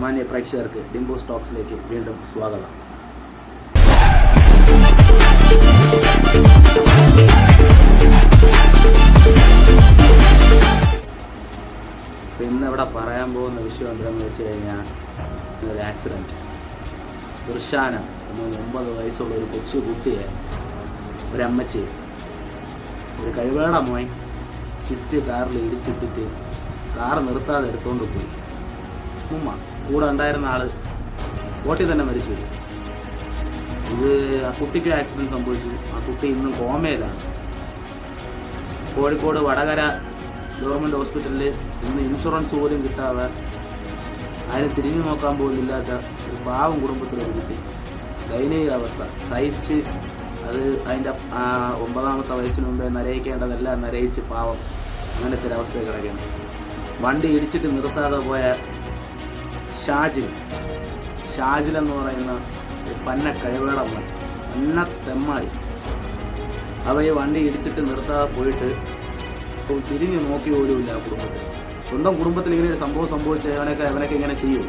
മാന്യ പ്രേക്ഷകർക്ക് ഡിംബോ സ്റ്റോക്സിലേക്ക് വീണ്ടും സ്വാഗതം. ഇന്നിവിടെ പറയാൻ പോകുന്ന വിഷയം എന്താണെന്ന് വെച്ച് കഴിഞ്ഞാൽ ഒരു ആക്സിഡന്റ് ദൃശാന എന്ന ഒമ്പത് വയസ്സുള്ള ഒരു കൊച്ചു കുട്ടിയെ ഒരു അമ്മച്ചി ഒരു കഴിവേട മോൻ ഷിഫ്റ്റ് കാറിൽ ഇടിച്ചിട്ടിട്ട് കാർ നിർത്താതെ എടുത്തുകൊണ്ട് പോയി. ഉമ്മ കൂടെ ഉണ്ടായിരുന്ന ആൾ ബോട്ടിൽ തന്നെ മരിച്ചു. ഇത് ആ കുട്ടിക്ക് ആക്സിഡന്റ് സംഭവിച്ചു. ആ കുട്ടി ഇന്നും കോമയിലാണ്. കോഴിക്കോട് വടകര ഗവൺമെന്റ് ഹോസ്പിറ്റലിൽ ഇന്ന് ഇൻഷുറൻസ് പോലും കിട്ടാതെ അതിന് തിരിഞ്ഞു നോക്കാൻ പോലും ഇല്ലാത്ത ഒരു പാവം കുടുംബത്തിലെ കുട്ടി. ദയനീയ അവസ്ഥ. സഹിച്ച് അത് അതിന്റെ ഒമ്പതാമത്തെ വയസ്സിന് മുമ്പേ നരയിക്കേണ്ടതെല്ലാം നരയിച്ച് പാവം അങ്ങനത്തെ ഒരു അവസ്ഥയിൽ വണ്ടി ഇടിച്ചിട്ട് നിർത്താതെ പോയ ഷാജിൽ. ഷാജിൽ എന്ന് പറയുന്ന പന്ന കഴിവുകളെ പന്ന തെമ്മാടി. അവ ഈ വണ്ടി ഇടിച്ചിട്ട് നിർത്താതെ പോയിട്ട് തിരിഞ്ഞു നോക്കി പോലുമില്ല ആ കുടുംബത്തിൽ. സ്വന്തം കുടുംബത്തിൽ ഇങ്ങനെ ഒരു സംഭവം സംഭവിച്ച് അവനൊക്കെ അവനൊക്കെ ഇങ്ങനെ ചെയ്യും.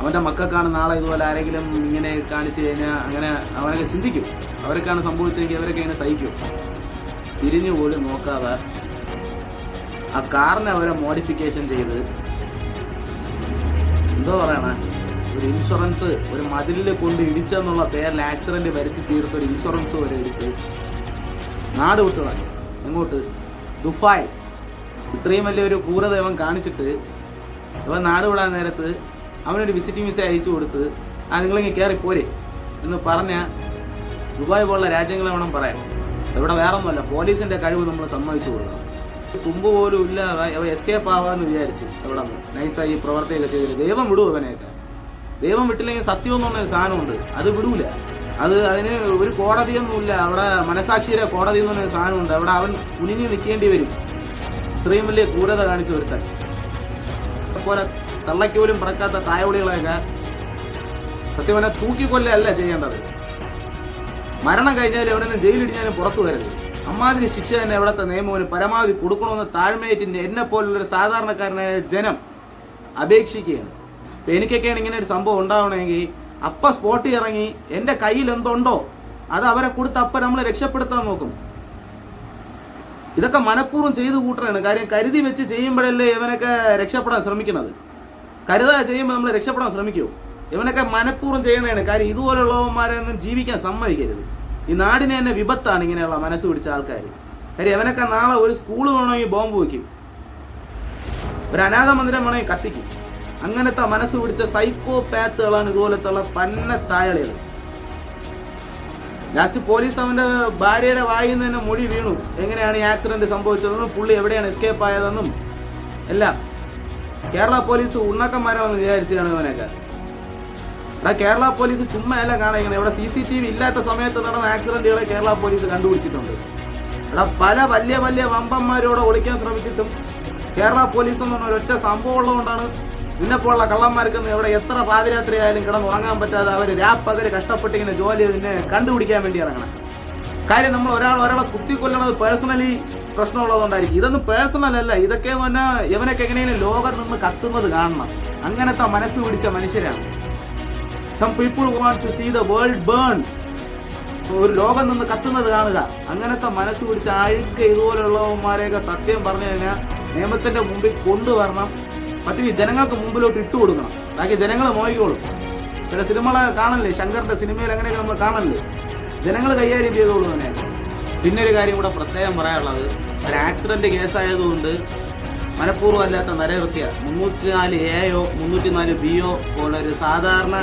അവന്റെ മക്കൾക്കാണ് നാളെ ഇതുപോലെ ആരെങ്കിലും ഇങ്ങനെ കാണിച്ചു കഴിഞ്ഞാൽ അങ്ങനെ അവനൊക്കെ ചിന്തിക്കും. അവരൊക്കെയാണ് സംഭവിച്ചെങ്കിൽ അവരൊക്കെ ഇങ്ങനെ സഹിക്കും. തിരിഞ്ഞു പോലും നോക്കാതെ ആ കാറിനെ അവരെ മോഡിഫിക്കേഷൻ ചെയ്ത് എന്തോ പറയണ? ഒരു ഇൻഷുറൻസ് ഒരു മതിലിൽ കൊണ്ട് ഇടിച്ചെന്നുള്ള പേരിൽ ആക്സിഡന്റ് വരുത്തി തീർത്ത ഒരു ഇൻഷുറൻസ് വരെ എടുത്ത് നാട് വിട്ടുവാ എങ്ങോട്ട്? ദുഫായ്. ഇത്രയും വലിയൊരു ക്രൂരത അവൻ കാണിച്ചിട്ട് ഇവൻ നാട് വിടാൻ നേരത്ത് അവനൊരു വിസിറ്റിംഗ് വിസ അയച്ചു കൊടുത്ത് ആ നിങ്ങളിങ്ങ് കയറി പോരെ എന്ന് പറഞ്ഞ ദുബായ് പോലുള്ള രാജ്യങ്ങളെ വേണം പറയാം ഇവിടെ വേറൊന്നുമല്ല പോലീസിന്റെ കഴിവ് നമ്മൾ സമ്മതിച്ചു കൊടുക്കണം. തുമ്പ് പോലും ഇല്ല. എസ്കേപ്പ് ആവാന്ന് വിചാരിച്ച് നിന്ന്. നൈസായി പ്രവർത്തിയൊക്കെ ചെയ്തിട്ട് ദൈവം വിടും അവനെയൊക്കെ ദൈവം വിട്ടില്ലെങ്കിൽ സത്യം എന്ന് പറഞ്ഞ സാധനമുണ്ട്. അത് വിടൂല. അത് അതിന് ഒരു കോടതിയൊന്നുമില്ല അവിടെ മനസാക്ഷിയുടെ കോടതി എന്ന് പറഞ്ഞ സാധനമുണ്ട്. അവിടെ അവൻ കുനിഞ്ഞു നിൽക്കേണ്ടി വരും. ഇത്രയും വലിയ ക്രൂരത കാണിച്ചു ഒരുത്തൻ. അതുപോലെ തള്ളയ്ക്ക് പോലും പറക്കാത്ത തായവിളികളെയൊക്കെ സത്യം പറഞ്ഞാൽ തൂക്കിക്കൊല്ലല്ല ചെയ്യേണ്ടത്. മരണം കഴിഞ്ഞാലും എവിടെ ജയിലിടിഞ്ഞാലും പുറത്തു വരരുത്. അമ്മാതിരി ശിക്ഷ തന്നെ ഇവിടുത്തെ നിയമത്തിന് പരമാവധി കൊടുക്കണമെന്ന് താഴ്മയേറ്റിന്റെ എന്നെ പോലുള്ളൊരു സാധാരണക്കാരനായ ജനം അപേക്ഷിക്കുകയാണ്. ഇപ്പൊ എനിക്കൊക്കെയാണ് ഇങ്ങനെ ഒരു സംഭവം ഉണ്ടാവണമെങ്കിൽ അപ്പ സ്പോട്ടിൽ ഇറങ്ങി എന്റെ കയ്യിൽ എന്തുണ്ടോ അത് അവരെ കൊടുത്ത് അപ്പ നമ്മൾ രക്ഷപ്പെടുത്താൻ നോക്കും. ഇതൊക്കെ മനഃപൂർവം ചെയ്തു കൂട്ടറാണ് കാര്യം കരുതി വെച്ച് ചെയ്യുമ്പോഴല്ലേ ഇവനൊക്കെ രക്ഷപ്പെടാൻ ശ്രമിക്കുന്നത് കരുതാ ചെയ്യുമ്പോൾ നമ്മൾ രക്ഷപ്പെടാൻ ശ്രമിക്കുമോ ഇവനൊക്കെ മനഃപൂർവം ചെയ്യണതാണ് കാര്യം ഇതുപോലുള്ളവന്മാരെ ഒന്നും ജീവിക്കാൻ സമ്മതിക്കരുത്. ഈ നാടിന് തന്നെ വിപത്താണ് ഇങ്ങനെയുള്ള മനസ്സ് പിടിച്ച ആൾക്കാർ കാര്യം അവനൊക്കെ നാളെ ഒരു സ്കൂൾ വേണമെങ്കിൽ ബോംബ് വയ്ക്കും ഒരു അനാഥ മന്ദിരം വേണമെങ്കിൽ കത്തിക്കും. അങ്ങനത്തെ മനസ്സ് പിടിച്ച സൈക്കോ പാത്തുകളാണ് ഇതുപോലത്തുള്ള പന്ന തായളികൾ. ലാസ്റ്റ് പോലീസ് അവന്റെ ഭാര്യയുടെ വായിൽ നിന്ന് തന്നെ മൊഴി വീണു. എങ്ങനെയാണ് ഈ ആക്സിഡന്റ് സംഭവിച്ചതെന്നും പുള്ളി എവിടെയാണ് എസ്കേപ്പ് ആയതെന്നും എല്ലാം. കേരള പോലീസ് ഉണ്ണക്കന്മാരാണെന്ന് വിചാരിച്ചാണ് ഇവനൊക്കെ. എടാ കേരള പോലീസ് ചുമ്മാല്ല കാണിക്കുന്നത്. ഇവിടെ സി സി ടി വി ഇല്ലാത്ത സമയത്ത് നടന്ന ആക്സിഡന്റുകളെ കേരള പോലീസ് കണ്ടുപിടിച്ചിട്ടുണ്ട്. എടാ പല വലിയ വലിയ വമ്പന്മാരോട് ഒളിക്കാൻ ശ്രമിച്ചിട്ടും കേരള പോലീസ് എന്ന് പറഞ്ഞ ഒരൊറ്റ സംഭവം ഉള്ളതുകൊണ്ടാണ് നിന്നെപ്പോലുള്ള കള്ളന്മാർക്കൊന്നും ഇവിടെ എത്ര പാതിരാത്രിയായാലും കിടന്ന് ഉറങ്ങാൻ പറ്റാതെ അവർ രാപ്പകര് കഷ്ടപ്പെട്ട് ഇങ്ങനെ ജോലി ഇതിനെ കണ്ടുപിടിക്കാൻ വേണ്ടി ഇറങ്ങണം. കാര്യം നമ്മൾ ഒരാൾ ഒരാളെ കുത്തിക്കൊല്ലണത് പേഴ്സണലി പ്രശ്നമുള്ളതുകൊണ്ടായിരിക്കും. ഇതൊന്നും പേഴ്സണൽ അല്ല. ഇതൊക്കെ എന്ന് പറഞ്ഞാൽ ഇവനൊക്കെ എങ്ങനെയെങ്കിലും ലോകത്ത് നിന്ന് കത്തുന്നത് കാണണം. അങ്ങനത്തെ മനസ്സ് പിടിച്ച മനുഷ്യരാണ്. Some people want to see the world burn ഒരു ലോകം നിന്ന് കത്തുന്നത് കാണുക. അങ്ങനത്തെ മനസ്സ് പിടിച്ച അഴുക്ക് ഇതുപോലുള്ളവന്മാരെയൊക്കെ സത്യം പറഞ്ഞു കഴിഞ്ഞാൽ നിയമത്തിന്റെ മുമ്പിൽ കൊണ്ടുവരണം. മറ്റു ജനങ്ങൾക്ക് മുമ്പിലോട്ട് ഇട്ടു കൊടുക്കണം. ബാക്കി ജനങ്ങൾ മോഹിക്കോളും. ചില സിനിമകളെ കാണല്ലേ? ശങ്കറിന്റെ സിനിമയിൽ അങ്ങനെയൊക്കെ നമ്മൾ കാണല്ലേ? ജനങ്ങൾ കൈകാര്യം ചെയ്തോളൂ തന്നെ. പിന്നെ ഒരു കാര്യം കൂടെ പ്രത്യേകം പറയാനുള്ളത്. ഒരു ആക്സിഡന്റ് കേസായതുകൊണ്ട് മനഃപൂർവമല്ലാത്ത നരവൃത്തിയ മുന്നൂറ്റി നാല് എയോ മുന്നൂറ്റി നാല് ബിയോ ഒരു സാധാരണ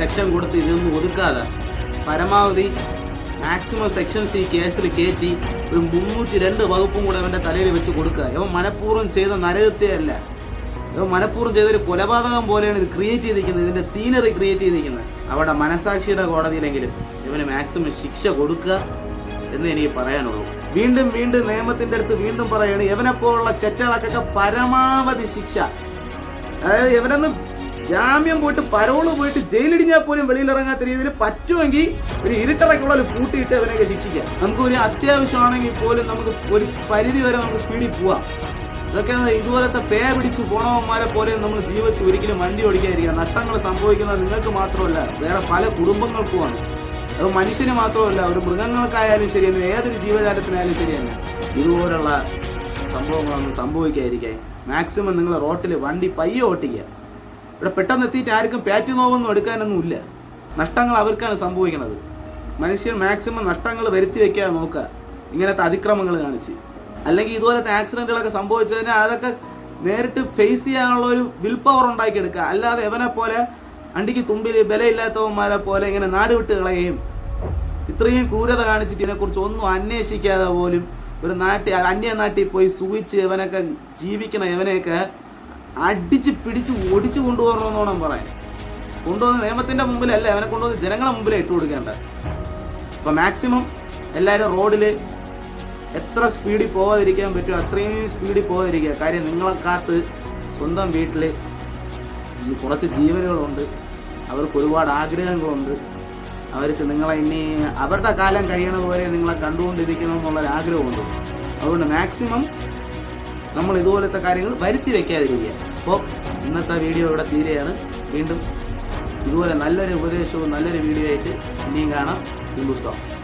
സെക്ഷൻ കൊടുത്ത് ഇതൊന്നും ഒതുക്കാതെ പരമാവധി മാക്സിമം സെക്ഷൻസ് ഈ കേസിൽ കയറ്റി ഒരു മുന്നൂറ്റി രണ്ട് വകുപ്പും കൂടെ അവന്റെ തലയിൽ വെച്ച് കൊടുക്കുക. ഇവൻ മനഃപൂർവം ചെയ്ത നരകത്തെയല്ല ഇവൻ മനഃപൂർവം ചെയ്തൊരു കൊലപാതകം പോലെയാണ് ഇത് ക്രിയേറ്റ് ചെയ്തിരിക്കുന്നത്. ഇതിന്റെ സീനറി ക്രിയേറ്റ് ചെയ്തിരിക്കുന്നത്. അവിടെ മനസാക്ഷിയുടെ കോടതിയിലെങ്കിലും ഇവന് മാക്സിമം ശിക്ഷ കൊടുക്കുക എന്ന് എനിക്ക് പറയാനുള്ളൂ. വീണ്ടും വീണ്ടും നിയമത്തിന്റെ അടുത്ത് വീണ്ടും പറയാണ് ഇവനെപ്പോലുള്ള ചെറ്റകളൊക്കെ പരമാവധി ശിക്ഷ. അതായത് ഇവനൊന്നും ജാമ്യം പോയിട്ട് പരോൾ പോയിട്ട് ജയിലിടിഞ്ഞാൽ പോലും വെളിയിലിറങ്ങാത്ത രീതിയിൽ പറ്റുമെങ്കിൽ ഒരു ഇരുട്ടറയ്ക്കുള്ളിൽ പൂട്ടിയിട്ട് അവനെയൊക്കെ ശിക്ഷിക്കാം. നമുക്ക് ഒരു അത്യാവശ്യമാണെങ്കിൽ പോലും നമുക്ക് ഒരു പരിധി വരെ നമുക്ക് സ്പീഡിൽ പോവാം. ഇതൊക്കെ ഇതുപോലത്തെ പേ പിടിച്ച് പോണവന്മാരെ പോലെ നമ്മൾ ജീവിതത്തിൽ ഒരിക്കലും വണ്ടി ഓടിക്കാതിരിക്കുക നഷ്ടങ്ങൾ സംഭവിക്കുന്നത് നിങ്ങൾക്ക് മാത്രമല്ല വേറെ പല കുടുംബങ്ങൾക്കുമാണ് അത് മനുഷ്യന് മാത്രമല്ല ഒരു മൃഗങ്ങൾക്കായാലും ശരിയാണ് ഏതൊരു ജീവജാലത്തിനായാലും ശരിയല്ല ഇതുപോലുള്ള സംഭവങ്ങളൊന്നും സംഭവിക്കാതിരിക്കാൻ മാക്സിമം നിങ്ങൾ റോട്ടിൽ വണ്ടി പയ്യെ ഓട്ടിക്കുക. ഇവിടെ പെട്ടെന്ന് എത്തിയിട്ട് ആർക്കും പാറ്റ് നോവൊന്നും എടുക്കാനൊന്നും ഇല്ല നഷ്ടങ്ങൾ അവർക്കാണ് സംഭവിക്കുന്നത്. മനുഷ്യൻ മാക്സിമം നഷ്ടങ്ങൾ വരുത്തി വെക്കാൻ നോക്കുക ഇങ്ങനത്തെ അതിക്രമങ്ങൾ കാണിച്ച്. അല്ലെങ്കിൽ ഇതുപോലത്തെ ആക്സിഡന്റുകളൊക്കെ സംഭവിച്ചതിന് അതൊക്കെ നേരിട്ട് ഫേസ് ചെയ്യാനുള്ള ഒരു വിൽ പവർ ഉണ്ടാക്കിയെടുക്കുക അല്ലാതെ എവനെ പോലെ അണ്ടിക്ക് തുമ്പിൽ ബലയില്ലാത്തവന്മാരെ പോലെ ഇങ്ങനെ നാട് വിട്ട് കളയുകയും ഇത്രയും ക്രൂരത കാണിച്ചിട്ട് ഇതിനെക്കുറിച്ച് ഒന്നും അന്വേഷിക്കാതെ പോലും ഒരു നാട്ടിൽ അന്യ നാട്ടിൽ പോയി സൂഹിച്ച് ഇവനൊക്കെ ജീവിക്കണം ഇവനെയൊക്കെ അടിച്ച് പിടിച്ച് ഒടിച്ച് വേണം പറയാൻ കൊണ്ടുവന്ന് നിയമത്തിന്റെ മുമ്പിലല്ല അവനെ കൊണ്ടുവന്ന് ജനങ്ങളെ മുമ്പിലേ ഇട്ട് കൊടുക്കേണ്ട അപ്പൊ മാക്സിമം എല്ലാവരും റോഡിൽ എത്ര സ്പീഡിൽ പോകാതിരിക്കാൻ പറ്റുമോ അത്രയും സ്പീഡിൽ പോകാതിരിക്കുക. കാര്യം നിങ്ങളെ കാത്ത് സ്വന്തം വീട്ടിൽ കുറച്ച് ജീവനുകളുണ്ട്. അവർക്ക് ഒരുപാട് ആഗ്രഹങ്ങളുണ്ട്. അവർക്ക് നിങ്ങളെ ഇനി അവരുടെ കാലം കഴിയണ പോലെ നിങ്ങളെ കണ്ടുകൊണ്ടിരിക്കണം എന്നുള്ളൊരാഗ്രഹമുണ്ട്. അതുകൊണ്ട് മാക്സിമം നമ്മൾ ഇതുപോലത്തെ കാര്യങ്ങൾ വരുത്തി വെക്കാതിരിക്കുക. അപ്പോൾ ഇന്നത്തെ വീഡിയോ ഇവിടെ തീരെയാണ് വീണ്ടും ഇതുപോലെ നല്ലൊരു ഉപദേശവും നല്ലൊരു വീഡിയോ ആയിട്ട് ഇനിയും കാണാം. ഹിന്ദു സ്റ്റോക്സ്.